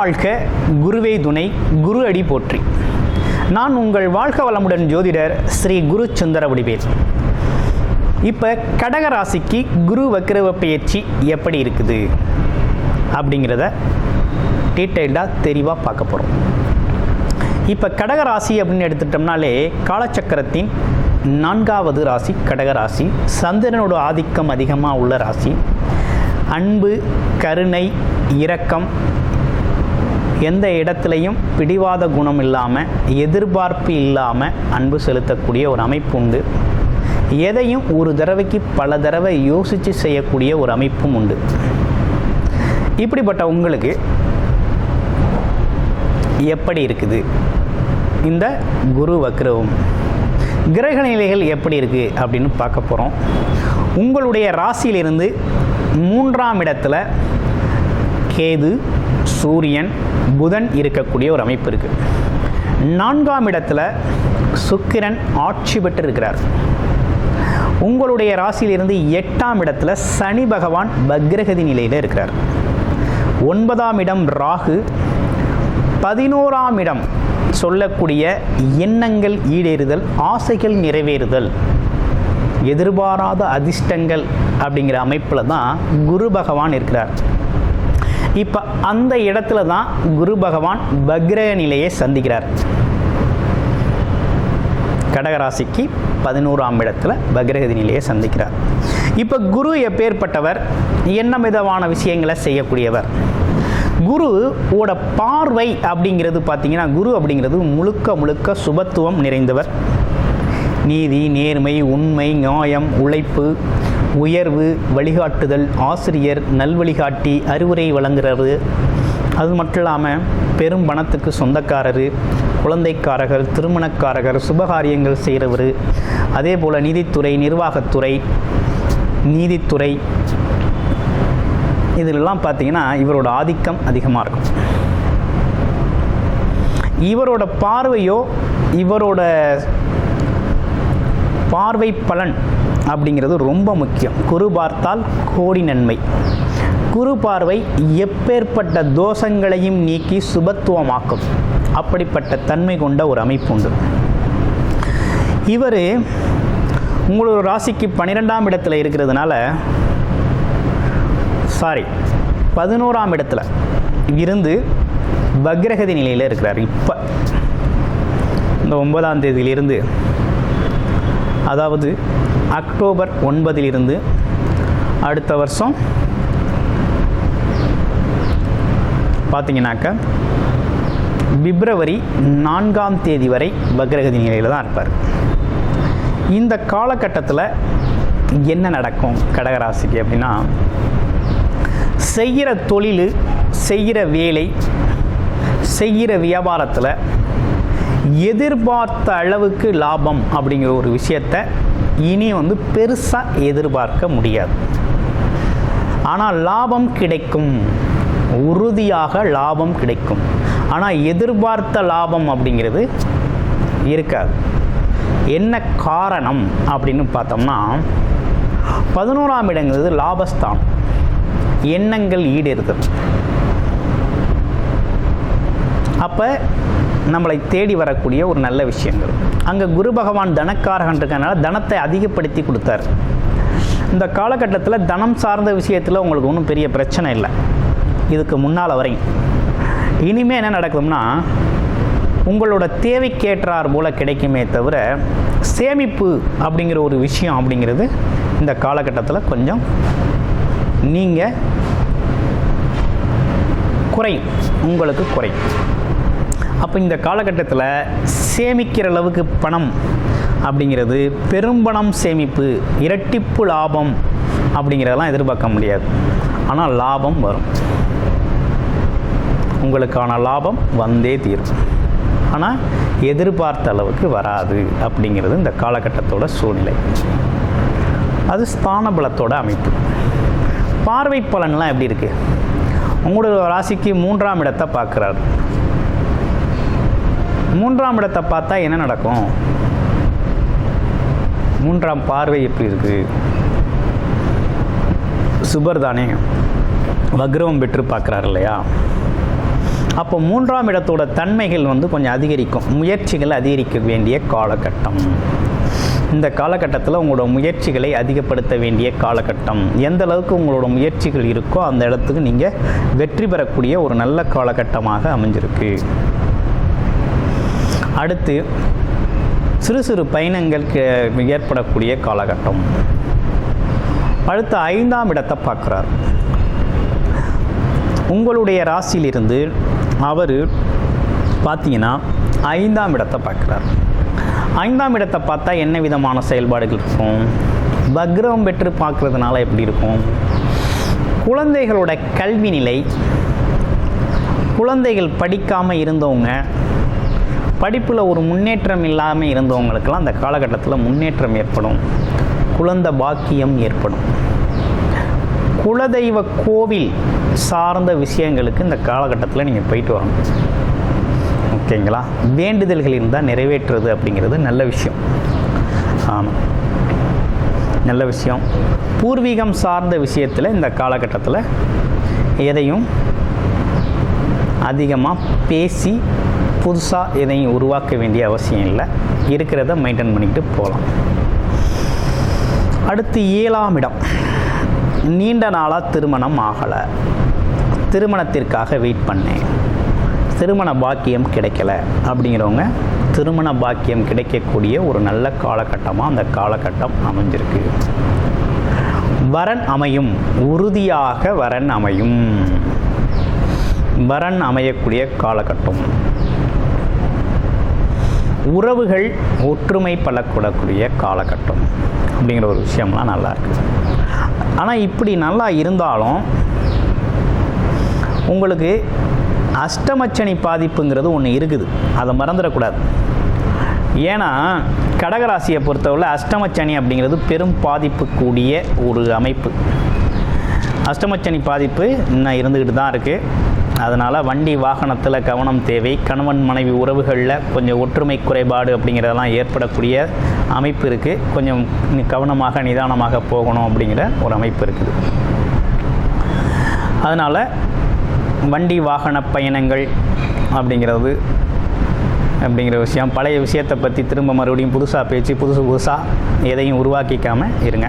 வாழ்க குருவே துணை குரு அடி போற்றி. நான் உங்கள் வாழ்க வளமுடன் ஜோதிடர் ஸ்ரீ குரு சுந்தர வடிவேல். இப்போ கடக ராசிக்கு குரு வக்கிரவ பயிற்சி எப்படி இருக்குது? அப்படிங்கிறத டீட்டெயில்டாக தெளிவாக பார்க்க போகிறோம் இப்போ கடக ராசி அப்படின்னு எடுத்துட்டோம்னாலே காலச்சக்கரத்தின் நான்காவது ராசி கடக ராசி. சந்திரனோட ஆதிக்கம் அதிகமாக உள்ள ராசி. அன்பு கருணை இரக்கம் எந்த இடத்துலையும் பிடிவாத குணம் இல்லாமல் எதிர்பார்ப்பு இல்லாமல் அன்பு செலுத்தக்கூடிய ஒரு அமைப்பு உண்டு. எதையும் ஒரு தடவைக்கு பல தடவை யோசித்து செய்யக்கூடிய ஒரு அமைப்பும் உண்டு. இப்படிப்பட்ட உங்களுக்கு எப்படி இருக்குது? இந்த குரு வக்ரவும். கிரக நிலைகள் எப்படி இருக்குது அப்படின்னு பார்க்க போகிறோம் உங்களுடைய ராசியிலிருந்து மூன்றாம் இடத்துல கேது சூரியன் புதன் இருக்கக்கூடிய ஒரு அமைப்பு இருக்குது நான்காம் இடத்துல சுக்கிரன் ஆட்சி பெற்று இருக்கிறார் உங்களுடைய ராசியிலிருந்து எட்டாம் இடத்துல சனி பகவான் பக்ரகதி நிலையில் இருக்கிறார். ஒன்பதாம் இடம் ராகு. பதினோராம் இடம் சொல்லக்கூடிய எண்ணங்கள் ஈடேறுதல் ஆசைகள் நிறைவேறுதல் எதிர்பாராத அதிர்ஷ்டங்கள் அப்படிங்கிற அமைப்பில் தான் குரு பகவான் இருக்கிறார். இப்போ அந்த இடத்துல தான் குரு பகவான் பக்ரக நிலையை சந்திக்கிறார். கடகராசிக்கு பதினோராம் இடத்துல பக்ரகதி நிலையை சந்திக்கிறார். இப்போ குரு எப்பேற்பட்டவர்? என்ன விதமான விஷயங்களை செய்யக்கூடியவர்? குருவோட பார்வை அப்படிங்கிறது பார்த்தீங்கன்னா குரு அப்படிங்கிறது முழுக்க முழுக்க சுபத்துவம் நிறைந்தவர். நீதி நேர்மை உண்மை நியாயம் உழைப்பு உயர்வு வழிகாட்டுதல் ஆசிரியர் நல்வழிகாட்டி அறிவுரை வழங்குறது அது மட்டும் இல்லாமல் பெரும் பணத்துக்கு சொந்தக்காரர் குழந்தைக்காரகர் திருமணக்காரகர் சுபகாரியங்கள் செய்கிறவர் அதே போல் நீதித்துறை நிர்வாகத்துறை நீதித்துறை. இதிலெல்லாம் பார்த்தீங்கன்னா இவரோட ஆதிக்கம் அதிகமாக இருக்கும். இவரோட பார்வையோ இவரோட பார்வை பலன் அப்படிங்கிறது ரொம்ப முக்கியம். குரு பார்த்தால் கோடி நன்மை. குரு பார்வை எப்பேற்பட்ட தோஷங்களையும் நீக்கி சுபத்துவமாக்கும். அப்படிப்பட்ட தன்மை கொண்ட ஒரு அமைப்பு உண்டு. இவர் உங்களோட ராசிக்கு பன்னிரெண்டாம் இடத்துல இருக்கிறதுனால சாரி பதினோராம் இடத்துல இருந்து பக்ரகதி நிலையில் இருக்கிறார் இப்போ. இந்த ஒன்பதாம் தேதியிலிருந்து அதாவது அக்டோபர் ஒன்பதிலிருந்து அடுத்த வருஷம் பார்த்தீங்கன்னாக்க பிப்ரவரி நான்காம் தேதி வரை பக்ரகதி நிலையில் தான் இருப்பார். இந்த காலகட்டத்தில் என்ன நடக்கும் கடகராசிக்கு அப்படின்னா செய்கிற தொழில் செய்கிற வேலை செய்கிற வியாபாரத்தில் எதிர்பார்த்த அளவுக்கு லாபம் அப்படிங்கிற ஒரு விஷயத்தை இனி வந்து பெருசாக எதிர்பார்க்க முடியாது. ஆனால் லாபம் கிடைக்கும். உறுதியாக லாபம் கிடைக்கும். ஆனால் எதிர்பார்த்த லாபம் அப்படிங்கிறது இருக்காது. என்ன காரணம் அப்படின்னு பார்த்தோம்னா பதினோராம் இடங்கிறது லாபஸ்தானம். எண்ணங்கள் ஈடேறுதல். அப்போ நம்மளை தேடி வரக்கூடிய ஒரு நல்ல விஷயங்கள். அங்கே குரு பகவான் தனக்காரகன்றதுனால தனத்தை அதிகப்படுத்தி கொடுத்தாரு. இந்த காலகட்டத்தில் தனம் சார்ந்த விஷயத்தில் உங்களுக்கு ஒன்றும் பெரிய பிரச்சனை இல்லை. இதுக்கு முன்னால் வரை. இனிமேல் என்ன நடக்கும்னா உங்களோட தேவைக்கேற்றார் போல் கிடைக்குமே தவிர சேமிப்பு அப்படிங்கிற ஒரு விஷயம் அப்படிங்கிறது இந்த காலகட்டத்தில் கொஞ்சம் நீங்கள் குறையும். உங்களுக்கு குறையும். அப்போ இந்த காலகட்டத்தில் சேமிக்கிற அளவுக்கு பணம் அப்படிங்கிறது பெரும்பணம் சேமிப்பு இரட்டிப்பு லாபம் அப்படிங்கிறதெல்லாம் எதிர்பார்க்க முடியாது. ஆனால் லாபம் வரும். உங்களுக்கான லாபம் வந்தே தீரும். ஆனால் எதிர்பார்த்த அளவுக்கு வராது அப்படிங்கிறது இந்த காலகட்டத்தோட சூழ்நிலை. அது ஸ்தான பலத்தோட அமைப்பு. பார்வை பலன்லாம் எப்படி இருக்குது உங்களோட ராசிக்கு மூன்றாம் இடத்தை பார்க்குறாரு. மூன்றாம் இடத்தை பார்த்தா என்ன நடக்கும்? மூன்றாம் பார்வை எப்படி இருக்கு? சுபர் தானே. வக்ரவம் பெற்று பார்க்குறாரு இல்லையா? அப்போ மூன்றாம் இடத்தோட தன்மைகள் வந்து கொஞ்சம் அதிகரிக்கும். முயற்சிகள் அதிகரிக்க வேண்டிய காலகட்டம். இந்த காலகட்டத்தில் உங்களோட முயற்சிகளை அதிகப்படுத்த வேண்டிய காலகட்டம். எந்த அளவுக்கு உங்களோட முயற்சிகள் இருக்கோ அந்த இடத்துக்கு நீங்கள் வெற்றி பெறக்கூடிய ஒரு நல்ல காலகட்டமாக அமைஞ்சிருக்கு. அடுத்து சிறு சிறு பயணங்களுக்கு ஏற்படக்கூடிய காலகட்டம். அடுத்து ஐந்தாம் இடத்தை பார்க்குறார். உங்களுடைய ராசியிலிருந்து அவர் பார்த்தீங்கன்னா ஐந்தாம் இடத்தை பார்க்குறார். ஐந்தாம் இடத்தை பார்த்தா என்ன விதமான செயல்பாடுகள் இருக்கும்? பக்ரம் பெற்று பார்க்குறதுனால எப்படி இருக்கும்? குழந்தைகளோட கல்வி நிலை குழந்தைகள் படிக்காமல் இருந்தவங்க படிப்பில் ஒரு முன்னேற்றம் இல்லாமல் இருந்தவங்களுக்கெல்லாம் அந்த காலகட்டத்தில் முன்னேற்றம் ஏற்படும். குழந்தை பாக்கியம் ஏற்படும். குலதெய்வ கோவில் சார்ந்த விஷயங்களுக்கு இந்த காலகட்டத்தில் நீங்கள் போயிட்டு வரணும். ஓகேங்களா? வேண்டுதல்கள் இருந்தால் நிறைவேற்றுறது அப்படிங்கிறது நல்ல விஷயம். ஆமாம் நல்ல விஷயம். பூர்வீகம் சார்ந்த விஷயத்தில் இந்த காலகட்டத்தில் எதையும் அதிகமாக பேசி புதுசாக எதையும் உருவாக்க வேண்டிய அவசியம் இல்லை. இருக்கிறத மெயின்டைன் பண்ணிக்கிட்டு போகலாம் அடுத்து ஏழாம் இடம். நீண்ட நாளாக திருமணம் ஆகலை. திருமணத்திற்காக வெயிட் பண்ணேன். திருமண பாக்கியம் கிடைக்கல. அப்படிங்கிறவங்க திருமண பாக்கியம் கிடைக்கக்கூடிய ஒரு நல்ல காலகட்டமாக அந்த காலகட்டம் அமைஞ்சிருக்கு. வரன் அமையும். உறுதியாக வரன் அமையும். வரன் அமையக்கூடிய காலகட்டம். உறவுகள் ஒற்றுமை பலக்கூடக்கூடிய காலகட்டம் அப்படிங்கிற ஒரு விஷயம்லாம் நல்லா இருக்குது ஆனால் இப்படி நல்லா இருந்தாலும் உங்களுக்கு அஷ்டமச்சனி பாதிப்புங்கிறது ஒன்று இருக்குது. அதை மறந்துடக்கூடாது. ஏன்னா கடகராசியை பொறுத்தவரை அஷ்டமச்சனி அப்படிங்கிறது பெரும் பாதிப்பு கூடிய ஒரு அமைப்பு. அஷ்டமச்சனி பாதிப்பு இன்னும் இருந்துக்கிட்டு தான் இருக்குது அதனால் வண்டி வாகனத்தில் கவனம் தேவை. கணவன் மனைவி உறவுகளில் கொஞ்சம் ஒற்றுமை குறைபாடு அப்படிங்கிறதெல்லாம் ஏற்படக்கூடிய அமைப்பு இருக்குது கொஞ்சம் கவனமாக நிதானமாக போகணும் அப்படிங்கிற ஒரு அமைப்பு இருக்குது. அதனால் வண்டி வாகன பயணங்கள் அப்படிங்கிறது அப்படிங்கிற விஷயம். பழைய விஷயத்தை பற்றி திரும்ப மறுபடியும் புதுசாக பேச்சு புதுசு புதுசாக எதையும் உருவாக்கிக்காமல் இருங்க.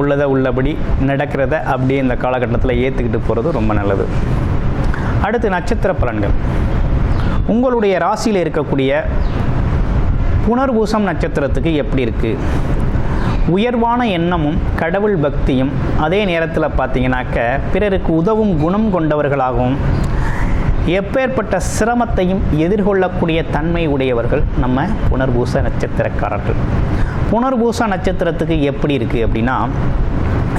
உள்ளதை உள்ளபடி நடக்கிறத அப்படியே இந்த காலகட்டத்தில் ஏற்றுக்கிட்டு போகிறது ரொம்ப நல்லது. அடுத்து நட்சத்திர பலன்கள். உங்களுடைய ராசியில் இருக்கக்கூடிய புனர்பூசம் நட்சத்திரத்துக்கு எப்படி இருக்குது உயர்வான எண்ணமும் கடவுள் பக்தியும் அதே நேரத்தில் பார்த்தீங்கன்னாக்க பிறருக்கு உதவும் குணம் கொண்டவர்களாகவும் எப்பேற்பட்ட சிரமத்தையும் எதிர்கொள்ளக்கூடிய தன்மை உடையவர்கள் நம்ம புனர்பூச நட்சத்திரக்காரர்கள். புனர்பூச நட்சத்திரத்துக்கு எப்படி இருக்குது அப்படின்னா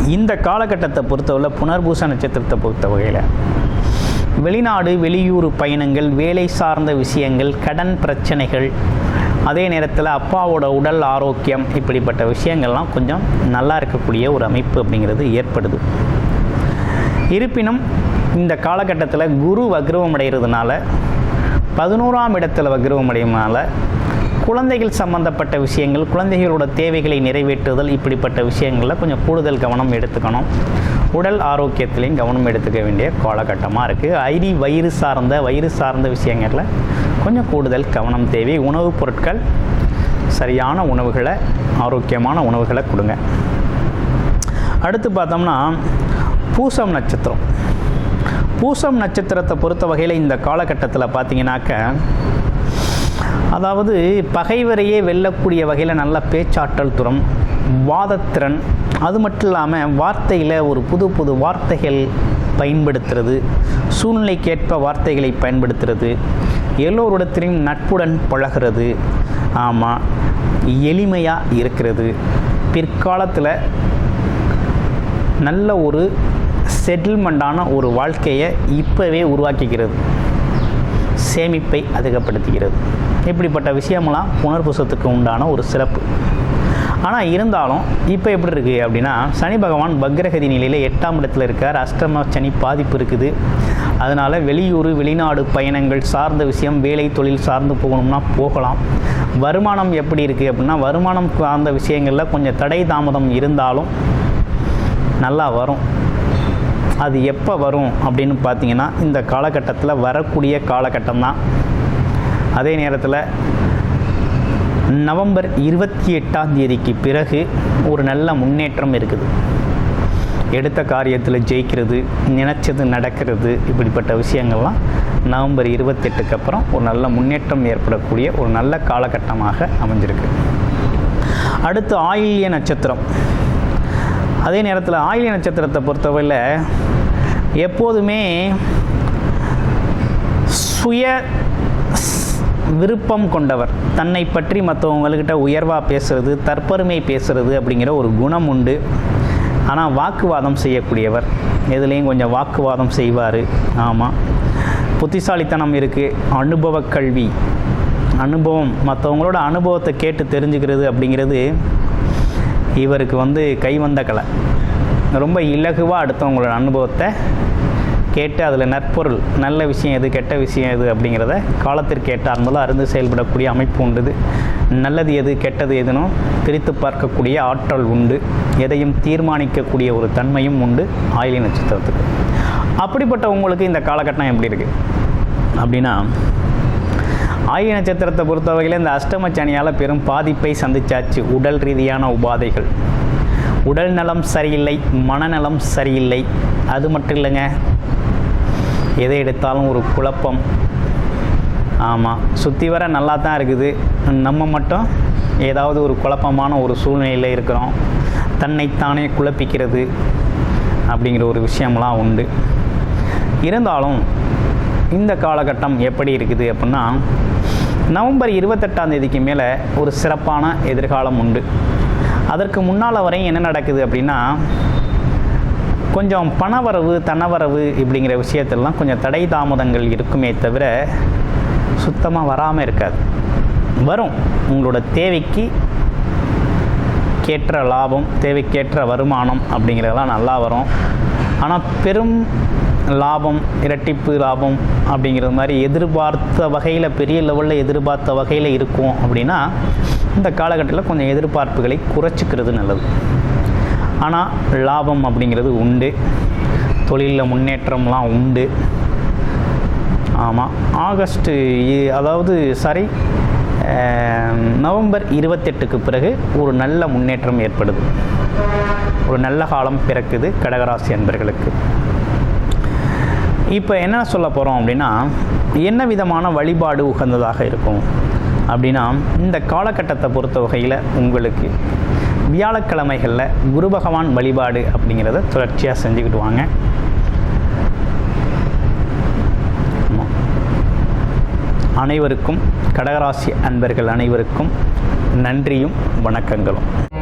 இந்த காலகட்டத்தை பொறுத்தவரை புனர்பூச நட்சத்திரத்தை பொறுத்த வகையில் வெளிநாடு வெளியூர் பயணங்கள் வேலை சார்ந்த விஷயங்கள் கடன் பிரச்சனைகள் அதே நேரத்தில் அப்பாவோட உடல் ஆரோக்கியம் இப்படிப்பட்ட விஷயங்கள்லாம் கொஞ்சம் நல்லா இருக்கக்கூடிய ஒரு அமைப்பு அப்படிங்கிறது ஏற்படுது. இருப்பினும் இந்த காலகட்டத்தில் குரு வக்ரவம் அடைகிறதுனால பதினோராம் இடத்துல வக்ரவம் அடையும்னால குழந்தைகள் சம்பந்தப்பட்ட விஷயங்கள் குழந்தைகளோட தேவைகளை நிறைவேற்றுதல் இப்படிப்பட்ட விஷயங்களில் கொஞ்சம் கூடுதல் கவனம் எடுத்துக்கணும். உடல் ஆரோக்கியத்திலையும் கவனம் எடுத்துக்க வேண்டிய காலகட்டமாக இருக்குது ஐடி வயிறு சார்ந்த வயிறு சார்ந்த விஷயங்களில் கொஞ்சம் கூடுதல் கவனம் தேவை. உணவுப் பொருட்கள் சரியான உணவுகளை ஆரோக்கியமான உணவுகளை கொடுங்க. அடுத்து பார்த்தோம்னா பூசம் நட்சத்திரம். பூசம் நட்சத்திரத்தை பொறுத்த வகையில் இந்த காலகட்டத்தில் பார்த்தீங்கன்னாக்க அதாவது பகைவரையே வெல்லக்கூடிய வகையில் நல்ல பேச்சாற்றல் துறம் வாதத்திறன். அது மட்டும் இல்லாமல் வார்த்தையில் ஒரு புது புது வார்த்தைகள் பயன்படுத்துறது சூழ்நிலைக்கேற்ப வார்த்தைகளை பயன்படுத்துறது எல்லோரிடத்திலையும் நட்புடன் பழகிறது ஆமாம் எளிமையாக இருக்கிறது. பிற்காலத்தில் நல்ல ஒரு செட்டில்மெண்ட்டான ஒரு வாழ்க்கையை இப்போவே உருவாக்கிக்கிறது. சேமிப்பை அதிகப்படுத்துகிறது. இப்படிப்பட்ட விஷயமெல்லாம் புனர்பூசத்துக்கு உண்டான ஒரு சிறப்பு. ஆனால் இருந்தாலும் இப்போ எப்படி இருக்குது அப்படின்னா சனி பகவான் பக்ரகதி நிலையில் எட்டாம் இடத்துல இருக்கார். அஷ்டம சனி பாதிப்பு இருக்குது. அதனால் வெளியூர் வெளிநாடு பயணங்கள் சார்ந்த விஷயம் வேலை தொழில் சார்ந்து போகணும்னா போகலாம். வருமானம் எப்படி இருக்குது அப்படின்னா வருமானம் சார்ந்த விஷயங்களில் கொஞ்சம் தடை தாமதம் இருந்தாலும் நல்லா வரும். அது எப்போ வரும் அப்படின்னு பார்த்தீங்கன்னா இந்த காலகட்டத்தில் வரக்கூடிய காலகட்டம் தான் அதே நேரத்தில் நவம்பர் இருபத்தி எட்டாம் தேதிக்கு பிறகு ஒரு நல்ல முன்னேற்றம் இருக்குது. எடுத்த காரியத்தில் ஜெயிக்கிறது நினச்சது நடக்கிறது இப்படிப்பட்ட விஷயங்கள்லாம் நவம்பர் இருபத்தெட்டுக்கு அப்புறம் ஒரு நல்ல முன்னேற்றம் ஏற்படக்கூடிய ஒரு நல்ல காலகட்டமாக அமைஞ்சிருக்கு. அடுத்து ஆயில்ய நட்சத்திரம். அதே நேரத்தில் ஆயில்ய நட்சத்திரத்தை பொறுத்தவரையில் எப்போதுமே சுய விருப்பம் கொண்டவர். தன்னை பற்றி மற்றவங்கக்கிட்ட உயர்வாக பேசுறது தற்பெருமை பேசுறது அப்படிங்கிற ஒரு குணம் உண்டு. ஆனால் வாக்குவாதம் செய்யக்கூடியவர். எதுலேயும் கொஞ்சம் வாக்குவாதம் செய்வார். ஆமாம் புத்திசாலித்தனம் இருக்குது அனுபவ கல்வி. அனுபவம். மற்றவங்களோட அனுபவத்தை கேட்டு தெரிஞ்சுக்கிறது அப்படிங்கிறது இவருக்கு வந்து கைவந்த கலை. ரொம்ப இலகுவாக அடுத்தவங்களோட அனுபவத்தை கேட்டு அதில் நற்பொருள் நல்ல விஷயம் எது கெட்ட விஷயம் எது அப்படிங்கிறத காலத்திற்கு ஏற்றாற்போல் அறிந்து செயல்படக்கூடிய அமைப்பு உண்டுது. நல்லது எது கெட்டது எதுனும் பிரித்து பார்க்கக்கூடிய ஆற்றல் உண்டு. எதையும் தீர்மானிக்கக்கூடிய ஒரு தன்மையும் உண்டு ஆயிலி நட்சத்திரத்துக்கு. அப்படிப்பட்ட உங்களுக்கு இந்த காலகட்டம் எப்படி இருக்குது அப்படின்னா ஆயி நட்சத்திரத்தை பொறுத்தவரையில் இந்த அஷ்டம சனியால் பெரும் பாதிப்பை சந்திச்சாச்சு உடல் ரீதியான உபாதைகள். உடல் நலம் சரியில்லை மனநலம் சரியில்லை. அது மட்டும் இல்லைங்க. எதை எடுத்தாலும் ஒரு குழப்பம். ஆமாம் சுற்றி வர நல்லா தான் இருக்குது. நம்ம மட்டும் ஏதாவது ஒரு குழப்பமான ஒரு சூழ்நிலையில் இருக்கிறோம். தன்னைத்தானே குழப்பிக்கிறது அப்படிங்கிற ஒரு விஷயம்லாம் உண்டு. இருந்தாலும் இந்த காலகட்டம் எப்படி இருக்குது அப்படின்னா நவம்பர் இருபத்தெட்டாம் தேதிக்கு மேலே ஒரு சிறப்பான எதிர்காலம் உண்டு. அதற்கு முன்னால் வரையும் என்ன நடக்குது அப்படின்னா கொஞ்சம் பணவரவு தனவரவு இப்படிங்கிற விஷயத்திலலாம் கொஞ்சம் தடை தாமதங்கள் இருக்குமே தவிர சுத்தமாக வராமல் இருக்காது. வரும். உங்களோட தேவைக்கு கேற்ற லாபம் தேவைக்கேற்ற வருமானம் அப்படிங்கிறதெல்லாம் நல்லா வரும். ஆனால் பெரும் லாபம் இரட்டிப்பு லாபம் அப்படிங்கிறது மாதிரி எதிர்பார்த்த வகையில் பெரிய லெவலில் எதிர்பார்த்த வகையில் இருக்கும் அப்படின்னா இந்த காலகட்டத்தில் கொஞ்சம் எதிர்பார்ப்புகளை குறைச்சிக்கிறது நல்லது. ஆனால் லாபம் அப்படிங்கிறது உண்டு. தொழிலில் முன்னேற்றம்லாம் உண்டு. ஆமாம் ஆகஸ்ட்டு அதாவது சாரி நவம்பர் இருபத்தெட்டுக்கு பிறகு ஒரு நல்ல முன்னேற்றம் ஏற்படுது. ஒரு நல்ல காலம் பிறக்குது கடகராசி அன்பர்களுக்கு. இப்போ என்ன சொல்ல போகிறோம் அப்படின்னா என்ன விதமான வழிபாடு உகந்ததாக இருக்கும்? அப்படின்னா இந்த காலகட்டத்தை பொறுத்த வகையில் உங்களுக்கு வியாழக்கிழமைகளில் குரு பகவான் வழிபாடு அப்படிங்கிறத தொடர்ச்சியாக செஞ்சுக்கிட்டு வாங்க. ஆமாம். அனைவருக்கும் கடகராசி அன்பர்கள் அனைவருக்கும் நன்றியும் வணக்கங்களும்.